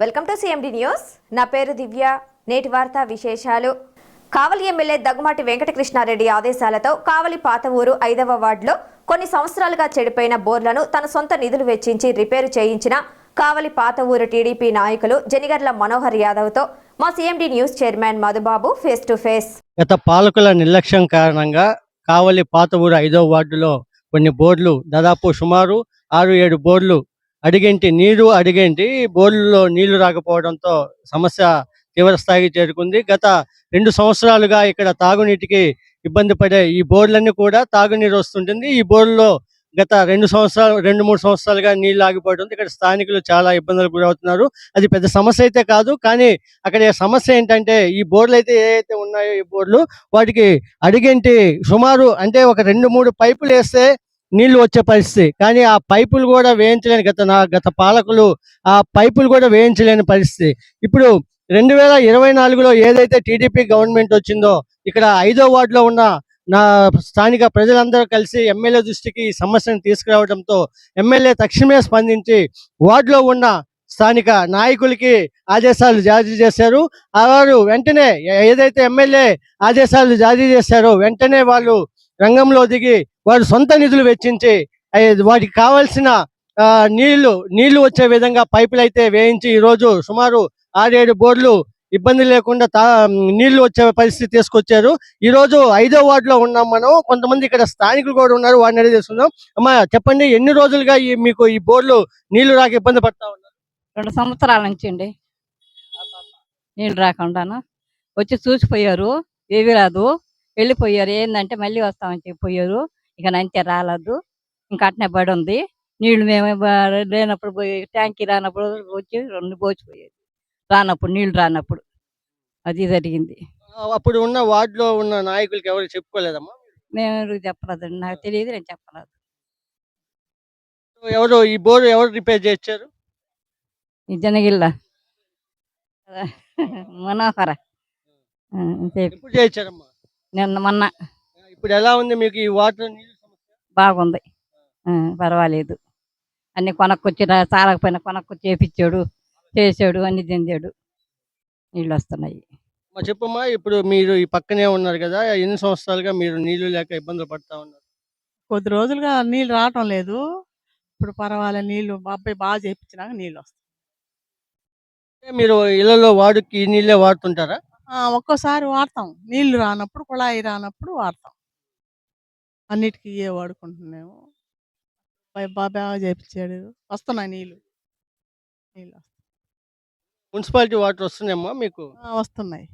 Welcome to CMD news నా పేరు దివ్య. నేటి వార్తా విశేషాలు. కావలి ఎమ్మెల్యే దగ్గుమాటి వెంకటకృష్ణారెడ్డి ఆదేశాలతో కావలి పాత ఊరు ఐదవ వార్డులో కొన్ని సంవత్సరాలుగా చెడిపోయిన బోర్లను తన సొంత నిధులు వెచ్చించి రిపేరు చేయించిన కావలి పాత ఊరు టీడీపీ నాయకులు జనిగర్ల మనోహర్ యాదవ్తో మా CMD news chairman Madhubabu face to face. గత పాలకుల నిర్లక్ష్యం కారణంగా కావలి పాత ఊరు ఐదవ వార్డులో కొన్ని బోర్డులు దాదాపు సుమారు ఆరు ఏడు బోర్డులు అడిగింటి నీరు అడిగేంటి బోర్లలో నీళ్ళు రాకపోవడంతో సమస్య తీవ్ర స్థాయికి చేరుకుంది. గత రెండు సంవత్సరాలుగా ఇక్కడ తాగునీటికి ఇబ్బంది పడే ఈ బోర్లన్నీ కూడా తాగునీరు వస్తుంటుంది. ఈ బోర్లలో గత రెండు సంవత్సరాలు రెండు మూడు సంవత్సరాలుగా నీళ్ళు ఆగిపోతుంది ఇక్కడ స్థానికులు చాలా ఇబ్బందులకు గురవుతున్నారు. అది పెద్ద సమస్య అయితే కాదు కానీ అక్కడ సమస్య ఏంటంటే ఈ బోర్లు అయితే ఏవైతే ఉన్నాయో ఈ బోర్లు వాటికి అడిగేంటి సుమారు అంటే ఒక రెండు మూడు పైపులు వేస్తే నీళ్ళు వచ్చే పరిస్థితి. కానీ ఆ పైపులు కూడా వేయించలేని గత నా గత పాలకులు ఆ పైపులు కూడా వేయించలేని పరిస్థితి. ఇప్పుడు రెండు వేల ఇరవై నాలుగులో ఏదైతే టీడీపీ గవర్నమెంట్ వచ్చిందో ఇక్కడ ఐదో వార్డులో ఉన్న నా స్థానిక ప్రజలందరూ కలిసి ఎమ్మెల్యే దృష్టికి ఈ సమస్యను తీసుకురావడంతో ఎమ్మెల్యే తక్షణమే స్పందించి వార్డులో ఉన్న స్థానిక నాయకులకి ఆదేశాలు జారీ చేశారు. ఆ వారు వెంటనే ఏదైతే ఎమ్మెల్యే ఆదేశాలు జారీ చేశారో వెంటనే వాళ్ళు రంగంలో దిగి వారు సొంత నిధులు వెచ్చించి వాటికి కావాల్సిన ఆ, నీళ్ళు నీళ్ళు వచ్చే విధంగా పైపులు అయితే వేయించి ఈ రోజు సుమారు ఆరేడు బోర్లు ఇబ్బంది లేకుండా తా నీళ్ళు వచ్చే పరిస్థితి తీసుకొచ్చారు. ఈ రోజు ఐదో వార్డులో ఉన్నాం మనం. కొంతమంది ఇక్కడ స్థానికులు కూడా ఉన్నారు. వారిని అడిగి తీసుకుందాం అమ్మా చెప్పండి ఎన్ని రోజులుగా ఈ మీకు ఈ బోర్లు నీళ్ళు రాక ఇబ్బంది పడతా ఉన్నారు? రెండు సంవత్సరాల నుంచి అండి. నీళ్ళు రాకుండాను? వచ్చి చూసిపోయారు. ఏవి రాదు. వెళ్ళిపోయారు. ఏంటంటే మళ్ళీ వస్తామని చెప్పిపోయారు ఇక అంతే రాలేదు. ఇంకా అట్నే పడి ఉంది నీళ్ళు మేము లేనప్పుడు పోయి ట్యాంకీ రానప్పుడు వచ్చి రెండు పోసిపోయేది రానప్పుడు నీళ్ళు రానప్పుడు. అది జరిగింది. అప్పుడు ఉన్న వార్డులో ఉన్న నాయకులకి ఎవరు చెప్పుకోలేదమ్మా? మేము చెప్పలేదండి నాకు తెలియదు నేను చెప్పలేదు ఎవరు ఈ బోర్ ఎవరు రిపేర్ చేశారు ఈ జనగిల్ల. మనోహర. నిన్న మొన్న. ఇప్పుడు ఎలా ఉంది మీకు ఈ వాటర్ నీళ్ళు సమస్య? బాగుంది. పర్వాలేదు. అన్ని కొనక్కొచ్చి చాలకపోయినా కొనక్కొచ్చి చేపించాడు చేసాడు అన్ని చెందాడు. నీళ్ళు వస్తున్నాయి. మా చెప్పమ్మా ఇప్పుడు మీరు ఈ పక్కనే ఉన్నారు కదా ఎన్ని సంవత్సరాలుగా మీరు నీళ్ళు లేక ఇబ్బందులు పడతా ఉన్నారు? కొద్ది రోజులుగా నీళ్ళు రావటం లేదు. ఇప్పుడు పర్వాలే నీళ్ళు మా అబ్బాయి బాగా చేయించినాక నీళ్ళు వస్తాయి. మీరు ఇళ్ళలో వాడుకి ఈ నీళ్ళే వాడుతుంటారా? ఆ, ఒక్కోసారి వాడతాం. నీళ్ళు రానప్పుడు కుళాయి రానప్పుడు వాడతాం. అన్నిటికీ ఇవే వాడుకుంటున్నాము. బాగా చేయించాడు వస్తున్నాయి నీళ్ళు. నీళ్ళు వస్తున్నాయి. మున్సిపాలిటీ వాటర్ వస్తున్నాయమ్మా మీకు? ఆ, వస్తున్నాయి.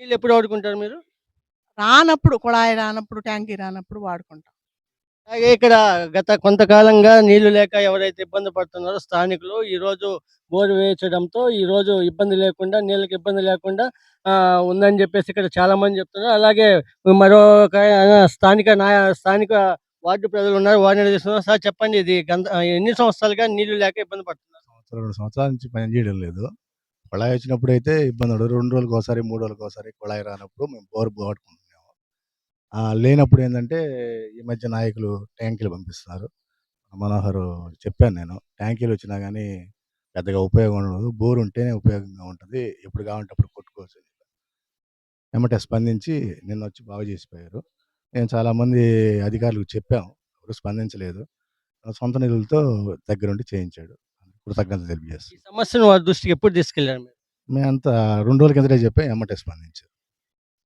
నీళ్ళు ఎప్పుడు వాడుకుంటారు మీరు? రానప్పుడు కుళాయి రానప్పుడు ట్యాంకీ రానప్పుడు వాడుకుంటాం. అలాగే ఇక్కడ గత కొంతకాలంగా నీళ్ళు లేక ఎవరైతే ఇబ్బంది పడుతున్నారో స్థానికులు ఈ రోజు బోరు వేయించడంతో ఈ రోజు ఇబ్బంది లేకుండా నీళ్ళకి ఇబ్బంది లేకుండా ఆ, ఉందని చెప్పేసి ఇక్కడ చాలా మంది చెప్తున్నారు. అలాగే మరొక స్థానిక నాయ స్థానిక వార్డు ప్రజలు ఉన్నారు. వారిని చూస్తున్నారు సార్ చెప్పండి ఇది గంత ఎన్ని సంవత్సరాలుగా నీళ్ళు లేక ఇబ్బంది పడుతున్నారు? రెండు సంవత్సరాల నుంచి పని చేయడం లేదు. కుళాయి వచ్చినప్పుడు అయితే ఇబ్బంది రెండు రోజులకు ఒకసారి మూడు రోజులకు ఒకసారి కుళాయి రానప్పుడు మేము బోర్ వాడుకుంటున్నాము లేనప్పుడు ఏంటంటే ఈ మధ్య నాయకులు ట్యాంకీలు పంపిస్తున్నారు. మనోహర్ చెప్పాను నేను. ట్యాంకీలు వచ్చినా కానీ పెద్దగా ఉపయోగం ఉండదు. బోర్ ఉంటేనే ఉపయోగంగా ఉంటుంది. ఎప్పుడు కావాలంటే అప్పుడు కొట్టుకోవచ్చు ఎమ్మటే స్పందించి నిన్న వచ్చి బాగు చేసిపోయారు. నేను చాలామంది అధికారులకు చెప్పాము. ఎవరు స్పందించలేదు. సొంత నిధులతో దగ్గరుండి చేయించాడు. కృతజ్ఞత ఈ తెలియజేస్తాం. సమస్యను వారి దృష్టికి ఎప్పుడు తీసుకెళ్ళారు మీరు? మేమంతా రెండు రోజుల కిందటే చెప్పాం. ఎమ్మటే స్పందించారు.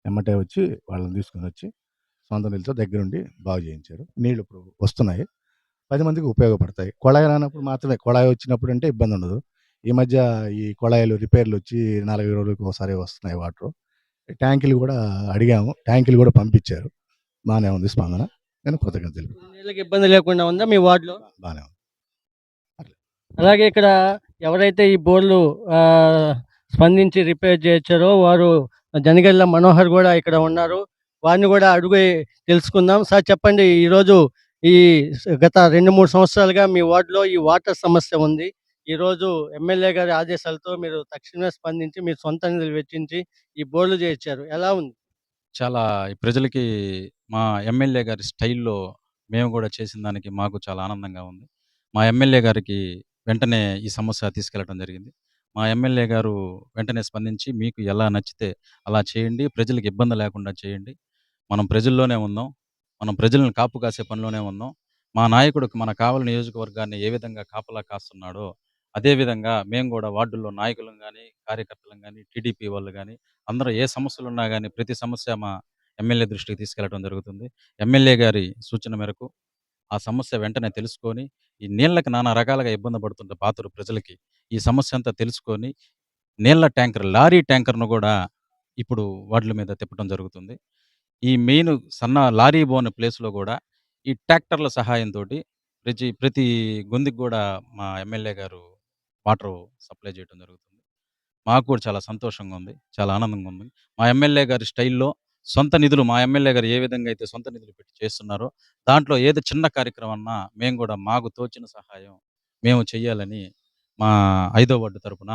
ఎమ్మటే వచ్చి వాళ్ళని తీసుకొని వచ్చి సొంత నీళ్ళతో దగ్గరుండి బాగు చేయించారు. నీళ్ళు ఇప్పుడు వస్తున్నాయి. పది మందికి ఉపయోగపడతాయి. కొళాయి రానప్పుడు మాత్రమే కొళాయి వచ్చినప్పుడు అంటే ఇబ్బంది ఉండదు. ఈ మధ్య ఈ కొళాయిలు రిపేర్లు వచ్చి నలభై రోజులకు ఒకసారి వస్తున్నాయి వాటర్. ట్యాంకులు కూడా అడిగాము. ట్యాంకులు కూడా పంపించారు. బాగానే ఉంది స్పందన. నేను కృతజ్ఞత తెలిపి ఇబ్బంది లేకుండా ఉందా మీ వార్డులో? బాగానే ఉంది. అలాగే ఇక్కడ ఎవరైతే ఈ బోర్లు స్పందించి రిపేర్ చేయించారో వారు జనగల్ల మనోహర్ కూడా ఇక్కడ ఉన్నారు. వారిని కూడా అడుగు తెలుసుకుందాం సార్ చెప్పండి ఈరోజు ఈ గత రెండు మూడు సంవత్సరాలుగా మీ వార్డులో ఈ వాటర్ సమస్య ఉంది ఈరోజు ఎమ్మెల్యే గారి ఆదేశాలతో మీరు తక్షణమే స్పందించి మీ సొంత నిధులు వెచ్చించి ఈ బోర్డులు చేయించారు ఎలా ఉంది చాలా ఈ ప్రజలకి మా ఎమ్మెల్యే గారి స్టైల్‌లో మేము కూడా చేసిన దానికి మాకు చాలా ఆనందంగా ఉంది. మా ఎమ్మెల్యే గారికి వెంటనే ఈ సమస్య తీసుకెళ్ళడం జరిగింది. మా ఎమ్మెల్యే గారు వెంటనే స్పందించి మీకు ఎలా నచ్చితే అలా చేయండి. ప్రజలకు ఇబ్బంది లేకుండా చేయండి. మనం ప్రజల్లోనే ఉందాం. మనం ప్రజలను కాపు కాసే పనిలోనే ఉన్నాం మా నాయకుడు మన కావలి నియోజకవర్గాన్ని ఏ విధంగా కాపలా కాస్తున్నాడో, అదే విధంగా మేము కూడా వార్డుల్లో నాయకులం కానీ కార్యకర్తలం కానీ టీడీపీ వాళ్ళు గాని, అందరూ ఏ సమస్యలు ఉన్నా కానీ ప్రతి సమస్య మా ఎమ్మెల్యే దృష్టికి తీసుకెళ్ళడం జరుగుతుంది. ఎమ్మెల్యే గారి సూచన మేరకు ఆ సమస్య వెంటనే తెలుసుకొని, ఈ నీళ్ళకు నానా రకాలుగా ఇబ్బంది పడుతుంటే పాతరు ప్రజలకి, ఈ సమస్య అంతా తెలుసుకొని, నీళ్ళ ట్యాంకర్ లారీ ట్యాంకర్‌ను కూడా ఇప్పుడు వార్డుల మీద తిప్పడం జరుగుతుంది. ఈ మెయిన్ సన్న లారీ బోన్ ప్లేస్‌లో గూడా ఈ ట్రాక్టర్ల సహాయంతోటి ప్రతి ప్రతి గొంతుకి గూడా మా ఎమ్మెల్యే గారు వాటరు సప్లై చేయడం జరుగుతుంది. మాకు కూడా చాలా సంతోషంగా ఉంది. చాలా ఆనందంగా ఉంది. మా ఎమ్మెల్యే గారి స్టైల్‌లో సొంత నిధులు మా ఎమ్మెల్యే గారు ఏ విధంగా అయితే సొంత నిధులు పెట్టి చేస్తున్నారో, దాంట్లో ఏది చిన్న కార్యక్రమం అన్నా మేము గూడా మాకు తోచిన సహాయం మేము చేయాలని మా ఐదో వార్డు తరపున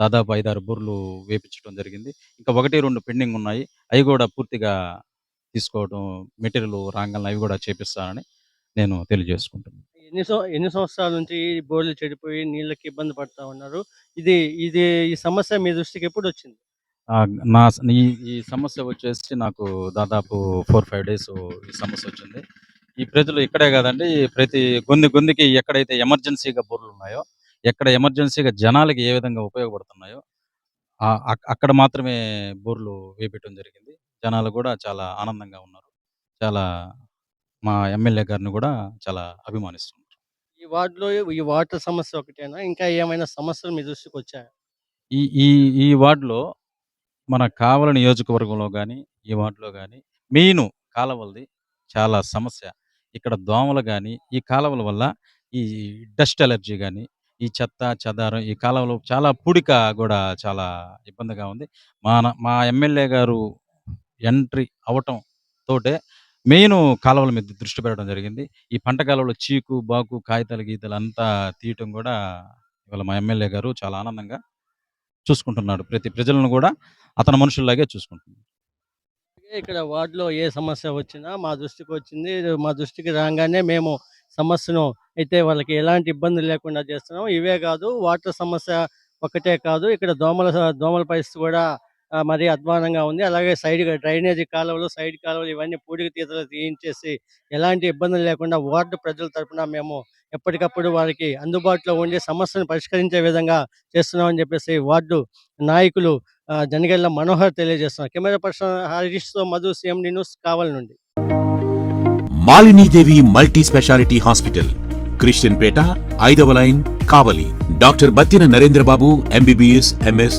దాదాపు 5, 6 బోర్లు వేపించడం జరిగింది. ఇంకా 1, 2 పెండింగ్ ఉన్నాయి. అయి గూడా పూర్తిగా తీసుకోవడం మెటీరియల్ రాంగాల్నే అవి గూడా చేపిస్తానని నేను తెలియజేసుకుంటున్నాను. ఎన్ని సం ఎన్ని సంవత్సరాల నుంచి ఈ బోర్లు చెడిపోయి నీళ్ళకి ఇబ్బంది పడతా ఉన్నారు? ఇది ఇది ఈ సమస్య మీ దృష్టికి ఎప్పుడొచ్చింది? ఆహ్, నా స్ ఈ ఈ సమస్య వచ్చేసి నాకు దాదాపు 4, 5 డేస్ ఈ సమస్య వచ్చింది. ఈ ప్రజలు ఇక్కడే కాదండి ప్రతి గొంతు గొంతుకి ఎక్కడైతే ఎమర్జెన్సీగా బోర్లు ఉన్నాయో, ఎక్కడ ఎమర్జెన్సీగా జనాలకి ఏ విధంగా ఉపయోగపడుతున్నాయో, అక్ అక్కడ మాత్రమే బోర్లు వేపించడం జరిగింది. జనాలు గూడా చాలా ఆనందంగా ఉన్నారు. చాలా మా ఎమ్మెల్యే గారిని గూడా చాలా అభిమానిస్తున్నారు. ఈ వార్డులో ఈ వాటర్ సమస్య ఒకటేనా? ఇంకా ఏమైనా సమస్యలు మీ దృష్టికొచ్చాయా? ఈ ఈ ఈ వార్డ్‌లో మన కావలి నియోజకవర్గంలో గాని, ఈ వార్డ్‌లో గాని మెయిను కాలవలది చాలా సమస్య. ఇక్కడ దోమలు గాని, ఈ కాలవల వల్ల ఈ డస్ట్ అలర్జీ గాని, ఈ చెత్త, చెదారం ఈ కాలవలో చాలా పూడిక గూడా చాలా ఇబ్బందిగా ఉంది. మన మా ఎమ్మెల్యే గారు ఎంట్రీ అవ్వటం తోటే మెయిన్ కాలువల మీద దృష్టి పెట్టడం జరిగింది. ఈ పంట కాలువలో చీకు, బాకు, కాగితాలు, గీతాలు అంతా తీయటం కూడా ఇవాళ మా ఎమ్మెల్యే గారు చాలా ఆనందంగా చూసుకుంటున్నాడు. ప్రతి ప్రజలను కూడా అతని మనుషుల్లాగే చూసుకుంటున్నాడు. ఇక్కడ వార్డులో ఏ సమస్య వచ్చినా మా దృష్టికి వచ్చింది మా దృష్టికి రాగానే మేము సమస్యను అయితే వాళ్ళకి ఎలాంటి ఇబ్బంది లేకుండా చేస్తున్నాం. ఇవే కాదు వాటర్ సమస్య ఒక్కటే కాదు. ఇక్కడ దోమల దోమల పరిస్థితి కూడా మరీ అధ్వానంగా ఉంది. అలాగే సైడ్‌గా డ్రైనేజీ కాలువలు, సైడ్ కాలువలు ఇవన్నీ పూడికి తీతలు తీయించేసి ఎలాంటి ఇబ్బందులు లేకుండా వార్డు ప్రజల తరపున మేము ఎప్పటికప్పుడు వారికి అందుబాటులో ఉండి సమస్యను పరిష్కరించే విధంగా చేస్తున్నామని చెప్పేసి వార్డు నాయకులు జనగల్ల మనోహర్ తెలియజేస్తున్నారు. కెమెరా పర్సన్ హరీష్‌తో మధు సీఎం న్యూస్ కావలి నుండి. Malinidevi multi speciality hospital Christian Peta ఐదవ line Kavali doctor Battina Narendrababu MBBS MS